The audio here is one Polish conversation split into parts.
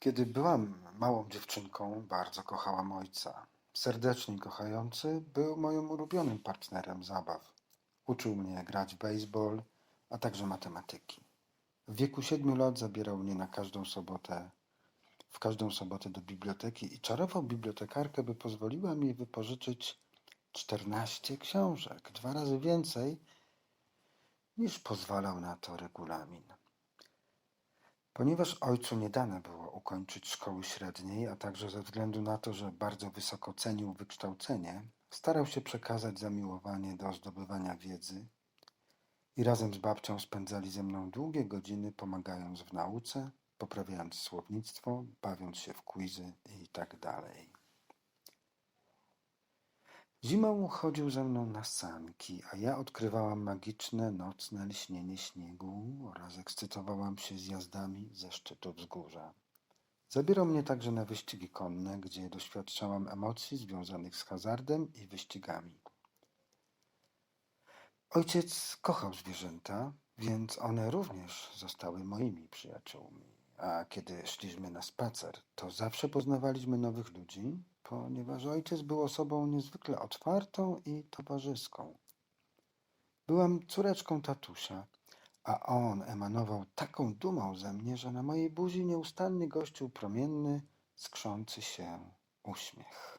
Kiedy byłam małą dziewczynką, bardzo kochałam ojca. Serdecznie kochający był moim ulubionym partnerem zabaw. Uczył mnie grać baseball, a także matematyki. W wieku siedmiu lat zabierał mnie na każdą sobotę, w każdą sobotę do biblioteki i czarował bibliotekarkę, by pozwoliła mi wypożyczyć 14 książek, dwa razy więcej niż pozwalał na to regulamin. Ponieważ ojcu nie dane było ukończyć szkoły średniej, a także ze względu na to, że bardzo wysoko cenił wykształcenie, starał się przekazać zamiłowanie do zdobywania wiedzy i razem z babcią spędzali ze mną długie godziny, pomagając w nauce, poprawiając słownictwo, bawiąc się w quizy i tak dalej. Zimą chodził ze mną na sanki, a ja odkrywałam magiczne nocne lśnienie śniegu oraz ekscytowałam się zjazdami ze szczytu wzgórza. Zabierał mnie także na wyścigi konne, gdzie doświadczałam emocji związanych z hazardem i wyścigami. Ojciec kochał zwierzęta, więc one również zostały moimi przyjaciółmi. A kiedy szliśmy na spacer, to zawsze poznawaliśmy nowych ludzi, ponieważ ojciec był osobą niezwykle otwartą i towarzyską. Byłam córeczką tatusia, a on emanował taką dumą ze mnie, że na mojej buzi nieustannie gościł promienny, skrzący się uśmiech.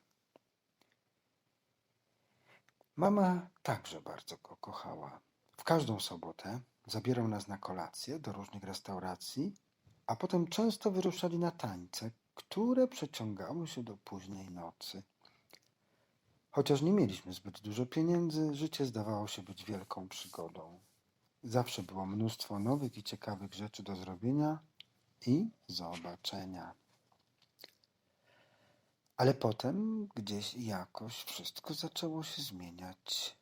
Mama także bardzo go kochała. W każdą sobotę zabierał nas na kolację do różnych restauracji, a potem często wyruszali na tańce, które przeciągały się do późnej nocy. Chociaż nie mieliśmy zbyt dużo pieniędzy, życie zdawało się być wielką przygodą. Zawsze było mnóstwo nowych i ciekawych rzeczy do zrobienia i zobaczenia. Ale potem gdzieś jakoś wszystko zaczęło się zmieniać.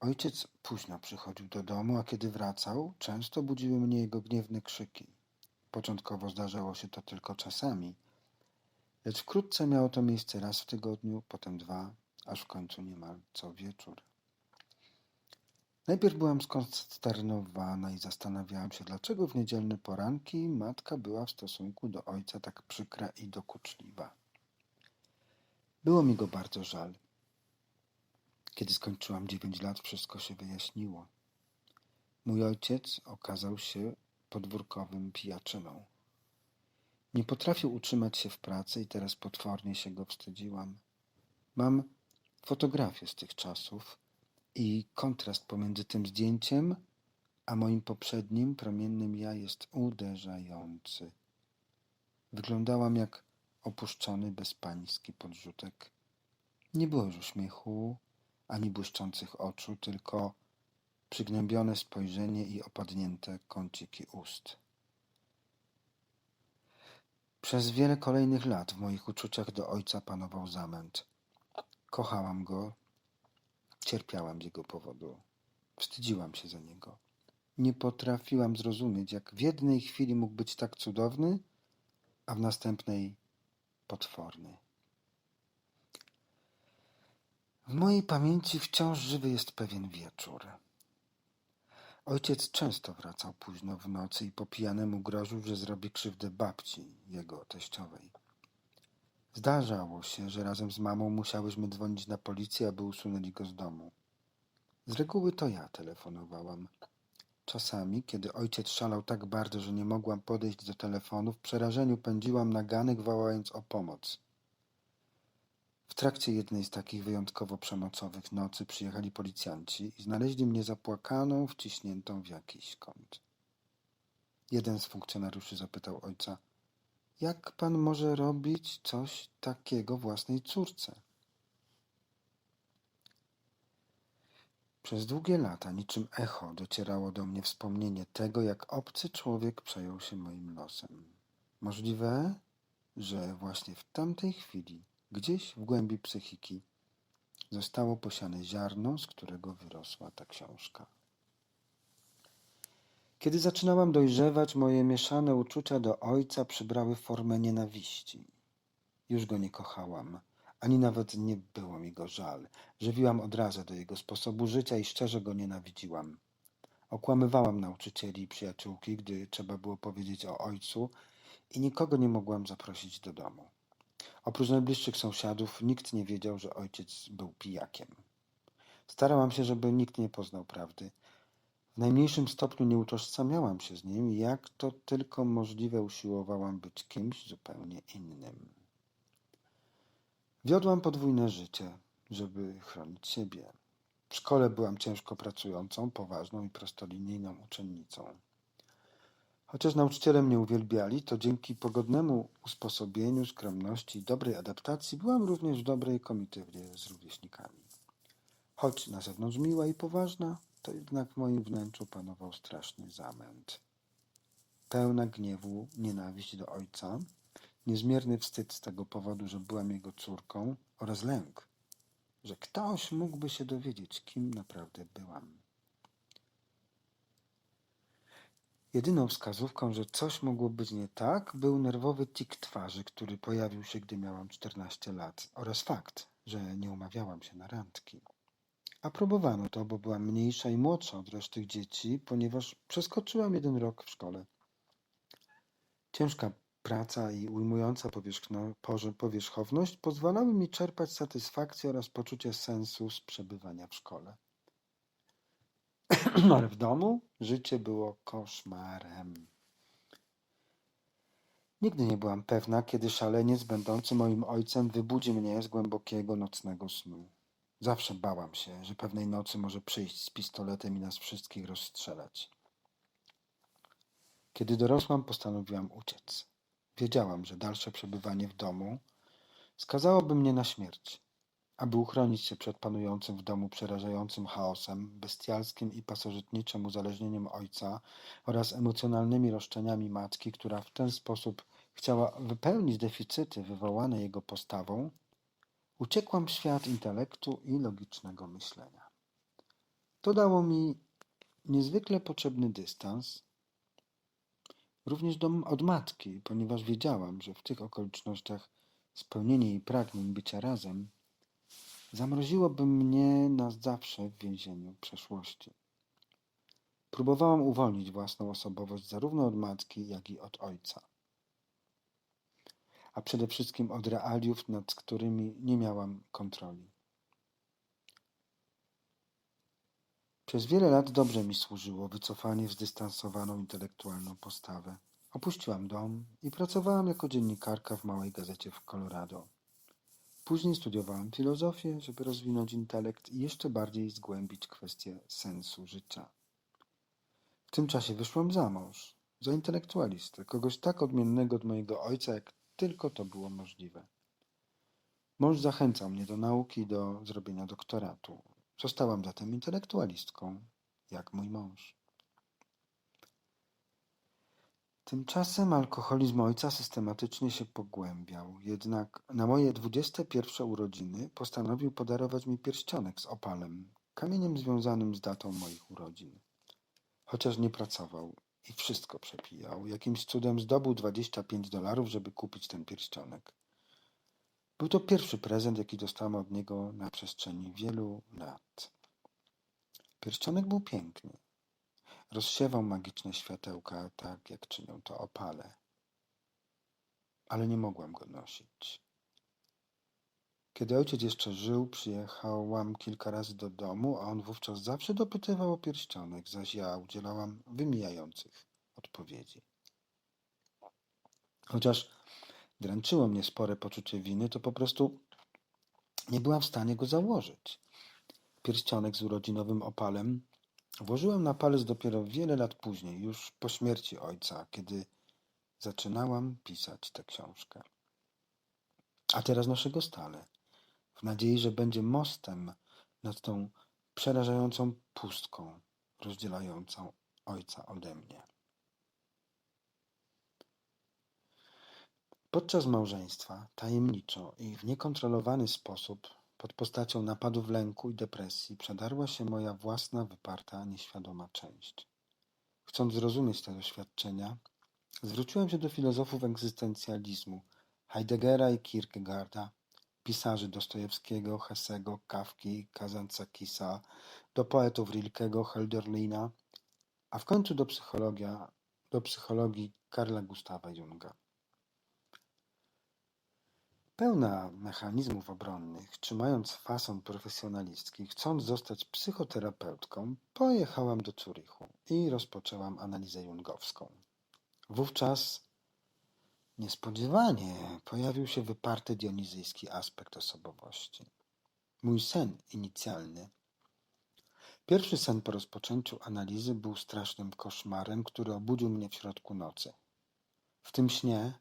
Ojciec późno przychodził do domu, a kiedy wracał, często budziły mnie jego gniewne krzyki. Początkowo zdarzało się to tylko czasami, lecz wkrótce miało to miejsce raz w tygodniu, potem dwa, aż w końcu niemal co wieczór. Najpierw byłam skonsternowana i zastanawiałam się, dlaczego w niedzielne poranki matka była w stosunku do ojca tak przykra i dokuczliwa. Było mi go bardzo żal. Kiedy skończyłam dziewięć lat, wszystko się wyjaśniło. Mój ojciec okazał się podwórkowym pijaczyną. Nie potrafił utrzymać się w pracy i teraz potwornie się go wstydziłam. Mam fotografię z tych czasów i kontrast pomiędzy tym zdjęciem a moim poprzednim promiennym ja jest uderzający. Wyglądałam jak opuszczony, bezpański podrzutek. Nie było już uśmiechu, ani błyszczących oczu, tylko przygnębione spojrzenie i opadnięte kąciki ust. Przez wiele kolejnych lat w moich uczuciach do ojca panował zamęt. Kochałam go, cierpiałam z jego powodu, wstydziłam się za niego. Nie potrafiłam zrozumieć, jak w jednej chwili mógł być tak cudowny, a w następnej potworny. W mojej pamięci wciąż żywy jest pewien wieczór. Ojciec często wracał późno w nocy i po pijanemu groził, że zrobi krzywdę babci, jego teściowej. Zdarzało się, że razem z mamą musiałyśmy dzwonić na policję, aby usunęli go z domu. Z reguły to ja telefonowałam. Czasami, kiedy ojciec szalał tak bardzo, że nie mogłam podejść do telefonu, w przerażeniu pędziłam na ganek, wołając o pomoc. W trakcie jednej z takich wyjątkowo przemocowych nocy przyjechali policjanci i znaleźli mnie zapłakaną, wciśniętą w jakiś kąt. Jeden z funkcjonariuszy zapytał ojca, jak pan może robić coś takiego własnej córce? Przez długie lata, niczym echo, docierało do mnie wspomnienie tego, jak obcy człowiek przejął się moim losem. Możliwe, że właśnie w tamtej chwili, gdzieś w głębi psychiki, zostało posiane ziarno, z którego wyrosła ta książka. Kiedy zaczynałam dojrzewać, moje mieszane uczucia do ojca przybrały formę nienawiści. Już go nie kochałam, ani nawet nie było mi go żal. Żywiłam odrazę do jego sposobu życia i szczerze go nienawidziłam. Okłamywałam nauczycieli i przyjaciółki, gdy trzeba było powiedzieć o ojcu i nikogo nie mogłam zaprosić do domu. Oprócz najbliższych sąsiadów nikt nie wiedział, że ojciec był pijakiem. Starałam się, żeby nikt nie poznał prawdy. W najmniejszym stopniu nie utożsamiałam się z nim jak to tylko możliwe usiłowałam być kimś zupełnie innym. Wiodłam podwójne życie, żeby chronić siebie. W szkole byłam ciężko pracującą, poważną i prostolinijną uczennicą. Chociaż nauczyciele mnie uwielbiali, to dzięki pogodnemu usposobieniu, skromności i dobrej adaptacji byłam również w dobrej komitywie z rówieśnikami. Choć na zewnątrz miła i poważna, to jednak w moim wnętrzu panował straszny zamęt. Pełna gniewu, nienawiść do ojca, niezmierny wstyd z tego powodu, że byłam jego córką oraz lęk, że ktoś mógłby się dowiedzieć, kim naprawdę byłam. Jedyną wskazówką, że coś mogło być nie tak, był nerwowy tik twarzy, który pojawił się, gdy miałam 14 lat, oraz fakt, że nie umawiałam się na randki. A próbowano to, bo byłam mniejsza i młodsza od reszty dzieci, ponieważ przeskoczyłam jeden rok w szkole. Ciężka praca i ujmująca powierzchowność pozwalały mi czerpać satysfakcję oraz poczucie sensu z przebywania w szkole. Ale w domu życie było koszmarem. Nigdy nie byłam pewna, kiedy szaleniec będący moim ojcem wybudzi mnie z głębokiego nocnego snu. Zawsze bałam się, że pewnej nocy może przyjść z pistoletem i nas wszystkich rozstrzelać. Kiedy dorosłam, postanowiłam uciec. Wiedziałam, że dalsze przebywanie w domu skazałoby mnie na śmierć. Aby uchronić się przed panującym w domu przerażającym chaosem, bestialskim i pasożytniczym uzależnieniem ojca oraz emocjonalnymi roszczeniami matki, która w ten sposób chciała wypełnić deficyty wywołane jego postawą, uciekłam w świat intelektu i logicznego myślenia. To dało mi niezwykle potrzebny dystans, również do, od matki, ponieważ wiedziałam, że w tych okolicznościach spełnienie jej pragnień bycia razem zamroziłoby mnie na zawsze w więzieniu przeszłości. Próbowałam uwolnić własną osobowość zarówno od matki, jak i od ojca. A przede wszystkim od realiów, nad którymi nie miałam kontroli. Przez wiele lat dobrze mi służyło wycofanie w zdystansowaną intelektualną postawę. Opuściłam dom i pracowałam jako dziennikarka w małej gazecie w Colorado. Później studiowałam filozofię, żeby rozwinąć intelekt i jeszcze bardziej zgłębić kwestię sensu życia. W tym czasie wyszłam za mąż, za intelektualistę, kogoś tak odmiennego od mojego ojca, jak tylko to było możliwe. Mąż zachęcał mnie do nauki do zrobienia doktoratu. Zostałam zatem intelektualistką, jak mój mąż. Tymczasem alkoholizm ojca systematycznie się pogłębiał, jednak na moje 21 urodziny postanowił podarować mi pierścionek z opalem, kamieniem związanym z datą moich urodzin. Chociaż nie pracował i wszystko przepijał, jakimś cudem zdobył 25 dolarów, żeby kupić ten pierścionek. Był to pierwszy prezent, jaki dostałam od niego na przestrzeni wielu lat. Pierścionek był piękny. Rozsiewał magiczne światełka, tak jak czynią to opale. Ale nie mogłam go nosić. Kiedy ojciec jeszcze żył, przyjechałam kilka razy do domu, a on wówczas zawsze dopytywał o pierścionek, zaś ja udzielałam wymijających odpowiedzi. Chociaż dręczyło mnie spore poczucie winy, to po prostu nie byłam w stanie go założyć. Pierścionek z urodzinowym opalem włożyłam na palec dopiero wiele lat później, już po śmierci ojca, kiedy zaczynałam pisać tę książkę. A teraz noszę go stale, w nadziei, że będzie mostem nad tą przerażającą pustką rozdzielającą ojca ode mnie. Podczas małżeństwa, tajemniczo i w niekontrolowany sposób, pod postacią napadów lęku i depresji, przedarła się moja własna, wyparta, nieświadoma część. Chcąc zrozumieć te doświadczenia, zwróciłem się do filozofów egzystencjalizmu Heideggera i Kierkegaarda, pisarzy Dostojewskiego, Hessego, Kawki, Kazantzakisa, do poetów Rilkego, Hölderlina, a w końcu do do psychologii Karla Gustawa Junga. Pełna mechanizmów obronnych, trzymając fason profesjonalistki, chcąc zostać psychoterapeutką, pojechałam do Curychu i rozpoczęłam analizę jungowską. Wówczas niespodziewanie pojawił się wyparty dionizyjski aspekt osobowości. Mój sen inicjalny. Pierwszy sen po rozpoczęciu analizy był strasznym koszmarem, który obudził mnie w środku nocy. W tym śnie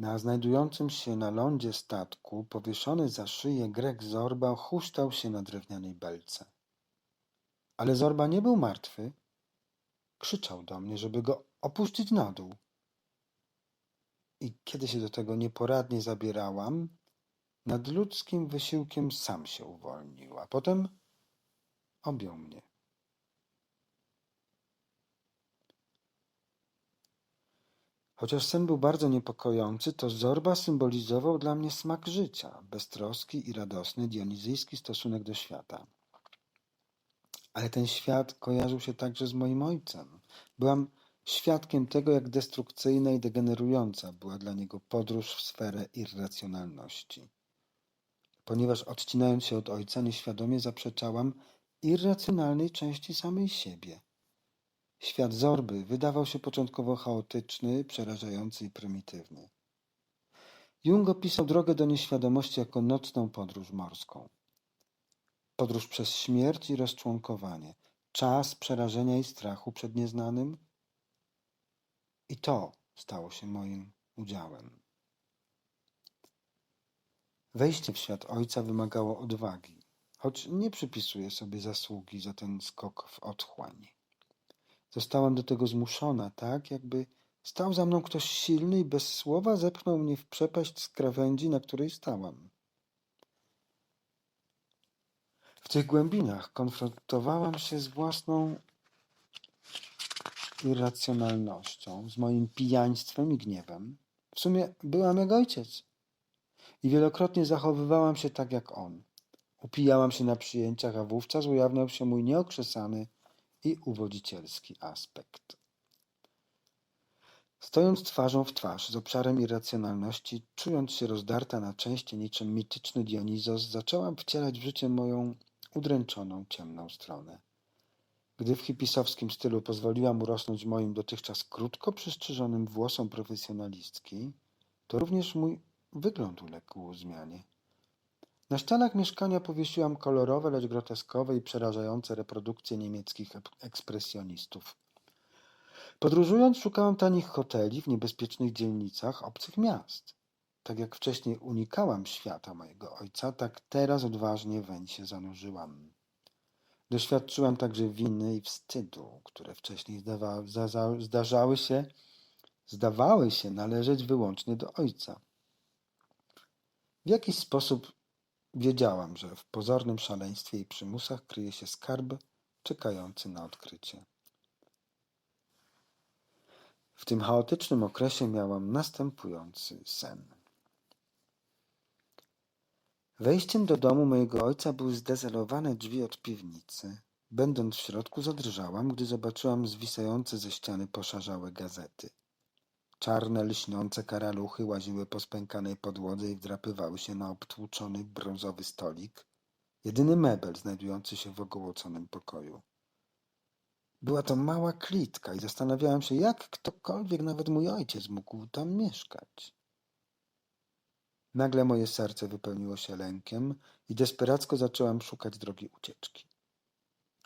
na znajdującym się na lądzie statku, powieszony za szyję Grek Zorba huśtał się na drewnianej belce. Ale Zorba nie był martwy. Krzyczał do mnie, żeby go opuścić na dół. I kiedy się do tego nieporadnie zabierałam, nad ludzkim wysiłkiem sam się uwolnił, a potem objął mnie. Chociaż sen był bardzo niepokojący, to Zorba symbolizował dla mnie smak życia, beztroski i radosny dionizyjski stosunek do świata. Ale ten świat kojarzył się także z moim ojcem. Byłam świadkiem tego, jak destrukcyjna i degenerująca była dla niego podróż w sferę irracjonalności. Ponieważ odcinając się od ojca, nieświadomie zaprzeczałam irracjonalnej części samej siebie – Świat Zorby wydawał się początkowo chaotyczny, przerażający i prymitywny. Jung opisał drogę do nieświadomości jako nocną podróż morską. Podróż przez śmierć i rozczłonkowanie, czas przerażenia i strachu przed nieznanym. I to stało się moim udziałem. Wejście w świat ojca wymagało odwagi, choć nie przypisuję sobie zasługi za ten skok w otchłań. Zostałam do tego zmuszona, tak jakby stał za mną ktoś silny i bez słowa zepchnął mnie w przepaść z krawędzi, na której stałam. W tych głębinach konfrontowałam się z własną irracjonalnością, z moim pijaństwem i gniewem. W sumie byłam jak ojciec i wielokrotnie zachowywałam się tak jak on. Upijałam się na przyjęciach, a wówczas ujawniał się mój nieokrzesany, i uwodzicielski aspekt. Stojąc twarzą w twarz z obszarem irracjonalności, czując się rozdarta na części niczym mityczny Dionizos, zaczęłam wcielać w życie moją udręczoną, ciemną stronę. Gdy w hipisowskim stylu pozwoliłam urosnąć moim dotychczas krótko przystrzyżonym włosom profesjonalistki, to również mój wygląd uległ zmianie. Na ścianach mieszkania powiesiłam kolorowe, lecz groteskowe i przerażające reprodukcje niemieckich ekspresjonistów. Podróżując szukałam tanich hoteli w niebezpiecznych dzielnicach obcych miast. Tak jak wcześniej unikałam świata mojego ojca, tak teraz odważnie weń się zanurzyłam. Doświadczyłam także winy i wstydu, które wcześniej zdarzały się, zdawały się należeć wyłącznie do ojca. W jakiś sposób Wiedziałam, że w pozornym szaleństwie i przymusach kryje się skarb czekający na odkrycie. W tym chaotycznym okresie miałam następujący sen. Wejściem do domu mojego ojca były zdezelowane drzwi od piwnicy. Będąc w środku zadrżałam, gdy zobaczyłam zwisające ze ściany poszarzałe gazety. Czarne, lśniące karaluchy łaziły po spękanej podłodze i wdrapywały się na obtłuczony brązowy stolik, jedyny mebel znajdujący się w ogołoconym pokoju. Była to mała klitka i zastanawiałam się, jak ktokolwiek, nawet mój ojciec, mógł tam mieszkać. Nagle moje serce wypełniło się lękiem i desperacko zaczęłam szukać drogi ucieczki.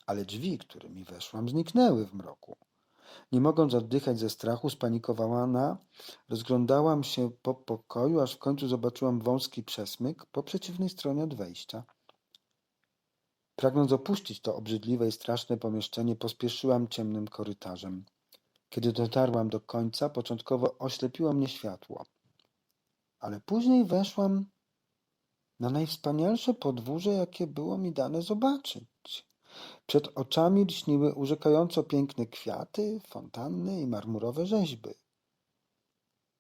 Ale drzwi, którymi weszłam, zniknęły w mroku. Nie mogąc oddychać ze strachu, spanikowana, rozglądałam się po pokoju, aż w końcu zobaczyłam wąski przesmyk po przeciwnej stronie od wejścia. Pragnąc opuścić to obrzydliwe i straszne pomieszczenie, pospieszyłam ciemnym korytarzem. Kiedy dotarłam do końca, początkowo oślepiło mnie światło. Ale później weszłam na najwspanialsze podwórze, jakie było mi dane zobaczyć. Przed oczami lśniły urzekająco piękne kwiaty, fontanny i marmurowe rzeźby.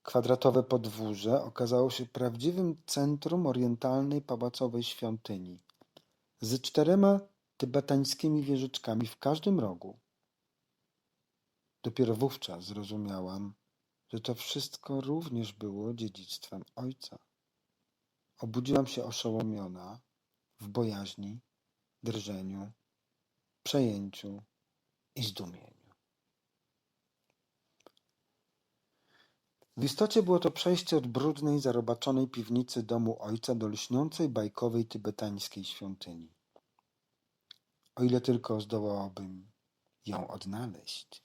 Kwadratowe podwórze okazało się prawdziwym centrum orientalnej pałacowej świątyni z czterema tybetańskimi wieżyczkami w każdym rogu. Dopiero wówczas zrozumiałam, że to wszystko również było dziedzictwem ojca. Obudziłam się oszołomiona, w bojaźni, drżeniu, przejęciu i zdumieniu. W istocie było to przejście od brudnej, zarobaczonej piwnicy domu ojca do lśniącej, bajkowej tybetańskiej świątyni. O ile tylko zdołałabym ją odnaleźć.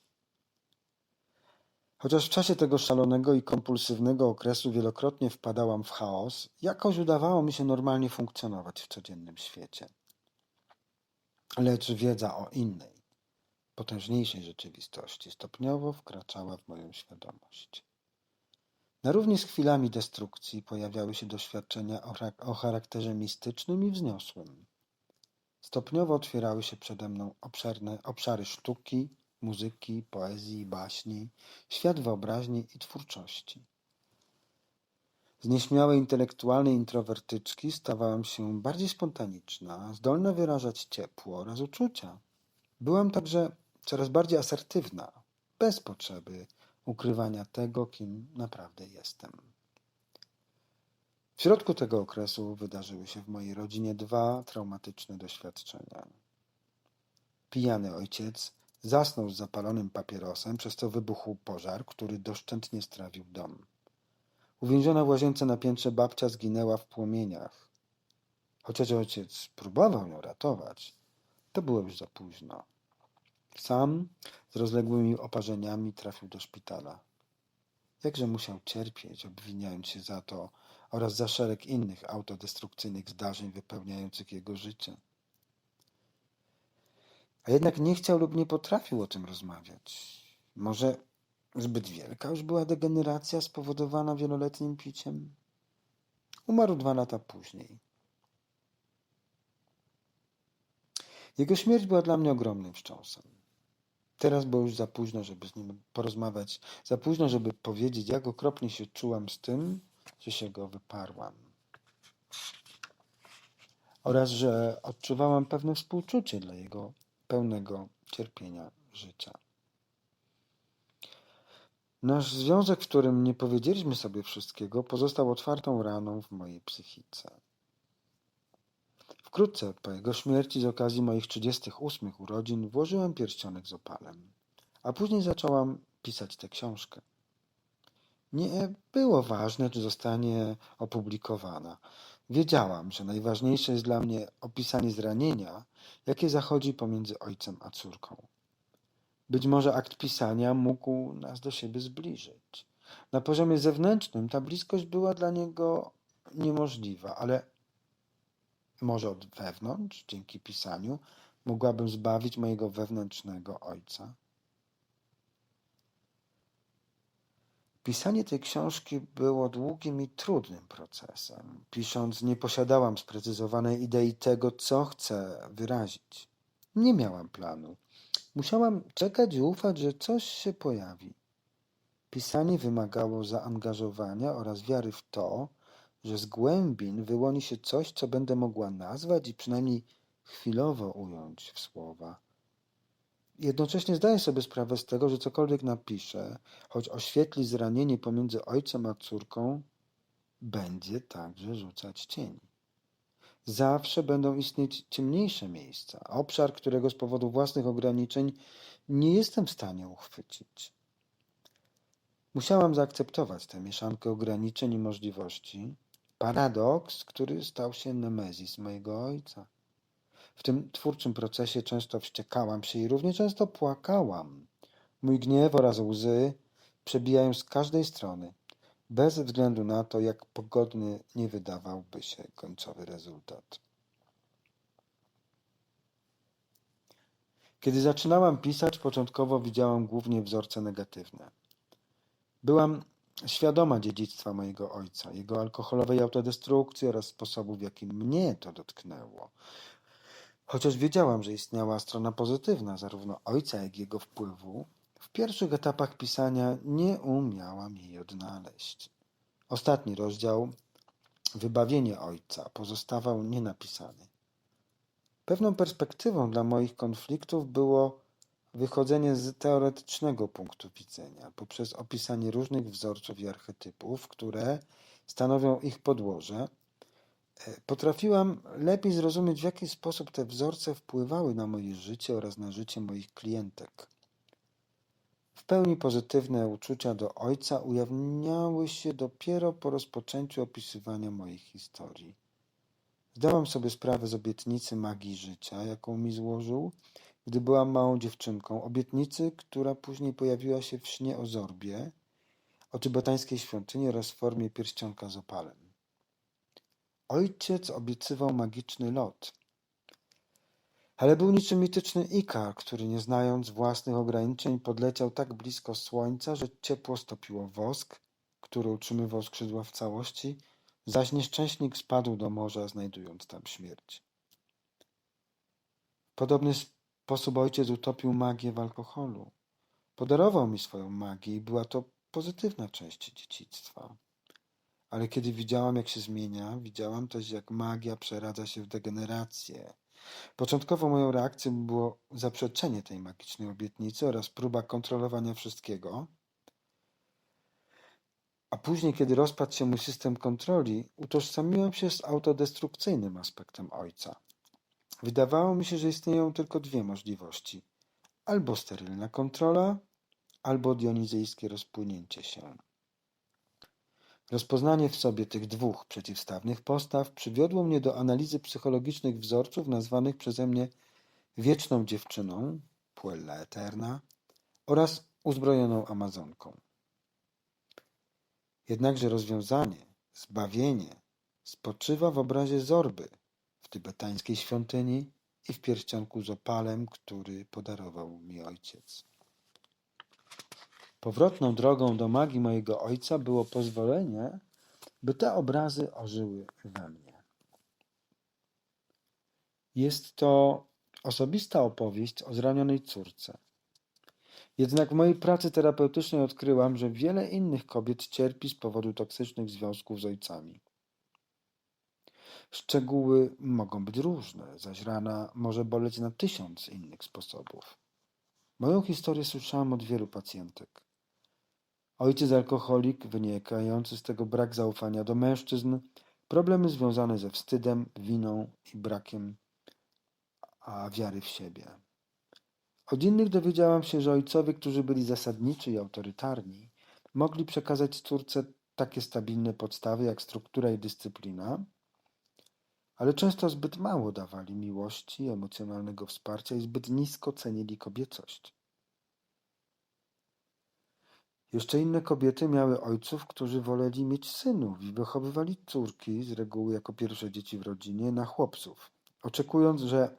Chociaż w czasie tego szalonego i kompulsywnego okresu wielokrotnie wpadałam w chaos, jakoś udawało mi się normalnie funkcjonować w codziennym świecie. Lecz wiedza o innej, potężniejszej rzeczywistości stopniowo wkraczała w moją świadomość. Na równi z chwilami destrukcji pojawiały się doświadczenia o, char- o charakterze mistycznym i wzniosłym. Stopniowo otwierały się przede mną obszerne obszary sztuki, muzyki, poezji, baśni, świat wyobraźni i twórczości. Z nieśmiałej intelektualnej introwertyczki stawałam się bardziej spontaniczna, zdolna wyrażać ciepło oraz uczucia. Byłam także coraz bardziej asertywna, bez potrzeby ukrywania tego, kim naprawdę jestem. W środku tego okresu wydarzyły się w mojej rodzinie dwa traumatyczne doświadczenia. Pijany ojciec zasnął z zapalonym papierosem, przez co wybuchł pożar, który doszczętnie strawił dom. Uwięziona w łazience na piętrze babcia zginęła w płomieniach. Chociaż ojciec próbował ją ratować, to było już za późno. Sam z rozległymi oparzeniami trafił do szpitala. Jakże musiał cierpieć, obwiniając się za to oraz za szereg innych autodestrukcyjnych zdarzeń wypełniających jego życie. A jednak nie chciał lub nie potrafił o tym rozmawiać. Może zbyt wielka już była degeneracja spowodowana wieloletnim piciem? Umarł dwa lata później. Jego śmierć była dla mnie ogromnym wstrząsem. Teraz było już za późno, żeby z nim porozmawiać, za późno, żeby powiedzieć, jak okropnie się czułam z tym, że się go wyparłam. Oraz, że odczuwałam pewne współczucie dla jego pełnego cierpienia życia. Nasz związek, w którym nie powiedzieliśmy sobie wszystkiego, pozostał otwartą raną w mojej psychice. Wkrótce po jego śmierci, z okazji moich 38 urodzin, włożyłem pierścionek z opalem, a później zaczęłam pisać tę książkę. Nie było ważne, czy zostanie opublikowana. Wiedziałam, że najważniejsze jest dla mnie opisanie zranienia, jakie zachodzi pomiędzy ojcem a córką. Być może akt pisania mógł nas do siebie zbliżyć. Na poziomie zewnętrznym ta bliskość była dla niego niemożliwa, ale może od wewnątrz, dzięki pisaniu, mogłabym zbawić mojego wewnętrznego ojca. Pisanie tej książki było długim i trudnym procesem. Pisząc, nie posiadałam sprecyzowanej idei tego, co chcę wyrazić. Nie miałam planu. Musiałam czekać i ufać, że coś się pojawi. Pisanie wymagało zaangażowania oraz wiary w to, że z głębin wyłoni się coś, co będę mogła nazwać i przynajmniej chwilowo ująć w słowa. Jednocześnie zdaję sobie sprawę z tego, że cokolwiek napiszę, choć oświetli zranienie pomiędzy ojcem a córką, będzie także rzucać cień. Zawsze będą istnieć ciemniejsze miejsca, obszar, którego z powodu własnych ograniczeń nie jestem w stanie uchwycić. Musiałam zaakceptować tę mieszankę ograniczeń i możliwości, paradoks, który stał się nemezis mojego ojca. W tym twórczym procesie często wściekałam się i równie często płakałam. Mój gniew oraz łzy przebijają z każdej strony, bez względu na to, jak pogodny nie wydawałby się końcowy rezultat. Kiedy zaczynałam pisać, początkowo widziałam głównie wzorce negatywne. Byłam świadoma dziedzictwa mojego ojca, jego alkoholowej autodestrukcji oraz sposobu, w jaki mnie to dotknęło. Chociaż wiedziałam, że istniała strona pozytywna zarówno ojca, jak i jego wpływu, w pierwszych etapach pisania nie umiałam jej odnaleźć. Ostatni rozdział, Wybawienie ojca, pozostawał nienapisany. Pewną perspektywą dla moich konfliktów było wychodzenie z teoretycznego punktu widzenia poprzez opisanie różnych wzorców i archetypów, które stanowią ich podłoże, e, potrafiłam lepiej zrozumieć, w jaki sposób te wzorce wpływały na moje życie oraz na życie moich klientek. W pełni pozytywne uczucia do ojca ujawniały się dopiero po rozpoczęciu opisywania moich historii. Zdałam sobie sprawę z obietnicy magii życia, jaką mi złożył, gdy byłam małą dziewczynką. Obietnicy, która później pojawiła się w śnie o Zorbie, o tybetańskiej świątyni oraz w formie pierścionka z opalem. Ojciec obiecywał magiczny lot, ale był niczym mityczny Ikar, który nie znając własnych ograniczeń podleciał tak blisko słońca, że ciepło stopiło wosk, który utrzymywał skrzydła w całości, zaś nieszczęśnik spadł do morza, znajdując tam śmierć. W podobny sposób ojciec utopił magię w alkoholu. Podarował mi swoją magię i była to pozytywna część dzieciństwa. Ale kiedy widziałam, jak się zmienia, widziałam też, jak magia przeradza się w degenerację. Początkowo moją reakcją było zaprzeczenie tej magicznej obietnicy oraz próba kontrolowania wszystkiego. A później, kiedy rozpadł się mój system kontroli, utożsamiłem się z autodestrukcyjnym aspektem ojca. Wydawało mi się, że istnieją tylko dwie możliwości: albo sterylna kontrola, albo dionizyjskie rozpłynięcie się. Rozpoznanie w sobie tych dwóch przeciwstawnych postaw przywiodło mnie do analizy psychologicznych wzorców nazwanych przeze mnie wieczną dziewczyną, Puella Eterna, oraz uzbrojoną Amazonką. Jednakże rozwiązanie, zbawienie spoczywa w obrazie Zorby w tybetańskiej świątyni i w pierścionku z opalem, który podarował mi ojciec. Powrotną drogą do magii mojego ojca było pozwolenie, by te obrazy ożyły we mnie. Jest to osobista opowieść o zranionej córce. Jednak w mojej pracy terapeutycznej odkryłam, że wiele innych kobiet cierpi z powodu toksycznych związków z ojcami. Szczegóły mogą być różne, zaś rana może boleć na tysiąc innych sposobów. Moją historię słyszałam od wielu pacjentek. Ojciec alkoholik, wynikający z tego brak zaufania do mężczyzn, problemy związane ze wstydem, winą i brakiem a wiary w siebie. Od innych dowiedziałam się, że ojcowie, którzy byli zasadniczy i autorytarni, mogli przekazać córce takie stabilne podstawy jak struktura i dyscyplina, ale często zbyt mało dawali miłości, emocjonalnego wsparcia i zbyt nisko cenili kobiecość. Jeszcze inne kobiety miały ojców, którzy woleli mieć synów i wychowywali córki, z reguły jako pierwsze dzieci w rodzinie, na chłopców, oczekując, że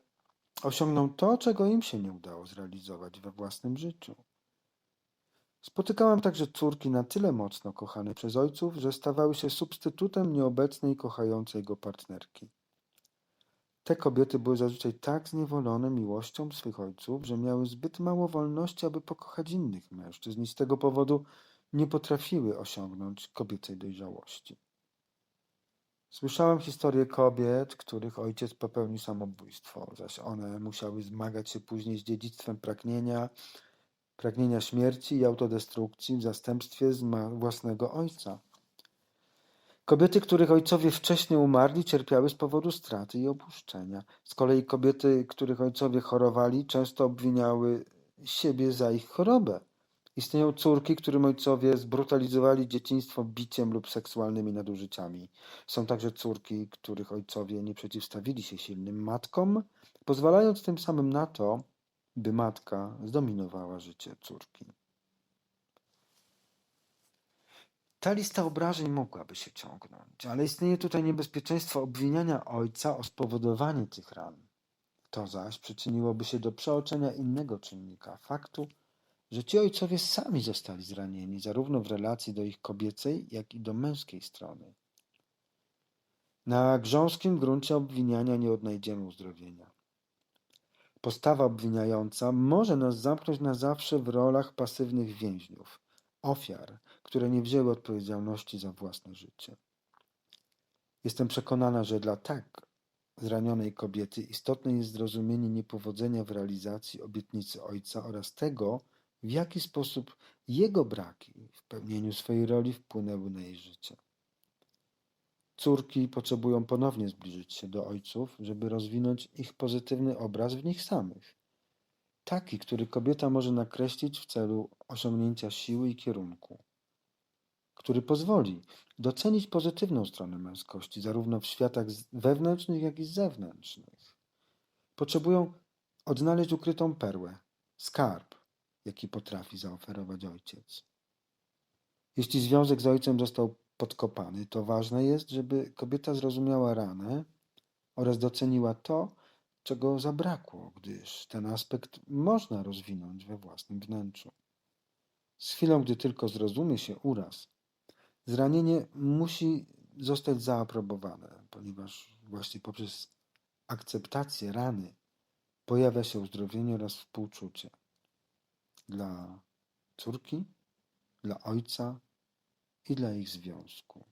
osiągną to, czego im się nie udało zrealizować we własnym życiu. Spotykałam także córki na tyle mocno kochane przez ojców, że stawały się substytutem nieobecnej, kochającej go partnerki. Te kobiety były zazwyczaj tak zniewolone miłością swych ojców, że miały zbyt mało wolności, aby pokochać innych mężczyzn i z tego powodu nie potrafiły osiągnąć kobiecej dojrzałości. Słyszałem historie kobiet, których ojciec popełnił samobójstwo, zaś one musiały zmagać się później z dziedzictwem pragnienia, pragnienia śmierci i autodestrukcji w zastępstwie własnego ojca. Kobiety, których ojcowie wcześniej umarli, cierpiały z powodu straty i opuszczenia. Z kolei kobiety, których ojcowie chorowali, często obwiniały siebie za ich chorobę. Istnieją córki, którym ojcowie zbrutalizowali dzieciństwo biciem lub seksualnymi nadużyciami. Są także córki, których ojcowie nie przeciwstawili się silnym matkom, pozwalając tym samym na to, by matka zdominowała życie córki. Ta lista obrażeń mogłaby się ciągnąć, ale istnieje tutaj niebezpieczeństwo obwiniania ojca o spowodowanie tych ran. To zaś przyczyniłoby się do przeoczenia innego czynnika faktu, że ci ojcowie sami zostali zranieni, zarówno w relacji do ich kobiecej, jak i do męskiej strony. Na grząskim gruncie obwiniania nie odnajdziemy uzdrowienia. Postawa obwiniająca może nas zamknąć na zawsze w rolach pasywnych więźniów, ofiar, które nie wzięły odpowiedzialności za własne życie. Jestem przekonana, że dla tak zranionej kobiety istotne jest zrozumienie niepowodzenia w realizacji obietnicy ojca oraz tego, w jaki sposób jego braki w pełnieniu swojej roli wpłynęły na jej życie. Córki potrzebują ponownie zbliżyć się do ojców, żeby rozwinąć ich pozytywny obraz w nich samych. Taki, który kobieta może nakreślić w celu osiągnięcia siły i kierunku, który pozwoli docenić pozytywną stronę męskości, zarówno w światach wewnętrznych, jak i zewnętrznych. Potrzebują odnaleźć ukrytą perłę, skarb, jaki potrafi zaoferować ojciec. Jeśli związek z ojcem został podkopany, to ważne jest, żeby kobieta zrozumiała ranę oraz doceniła to, czego zabrakło, gdyż ten aspekt można rozwinąć we własnym wnętrzu. Z chwilą, gdy tylko zrozumie się uraz, zranienie musi zostać zaaprobowane, ponieważ właśnie poprzez akceptację rany pojawia się uzdrowienie oraz współczucie dla córki, dla ojca i dla ich związku.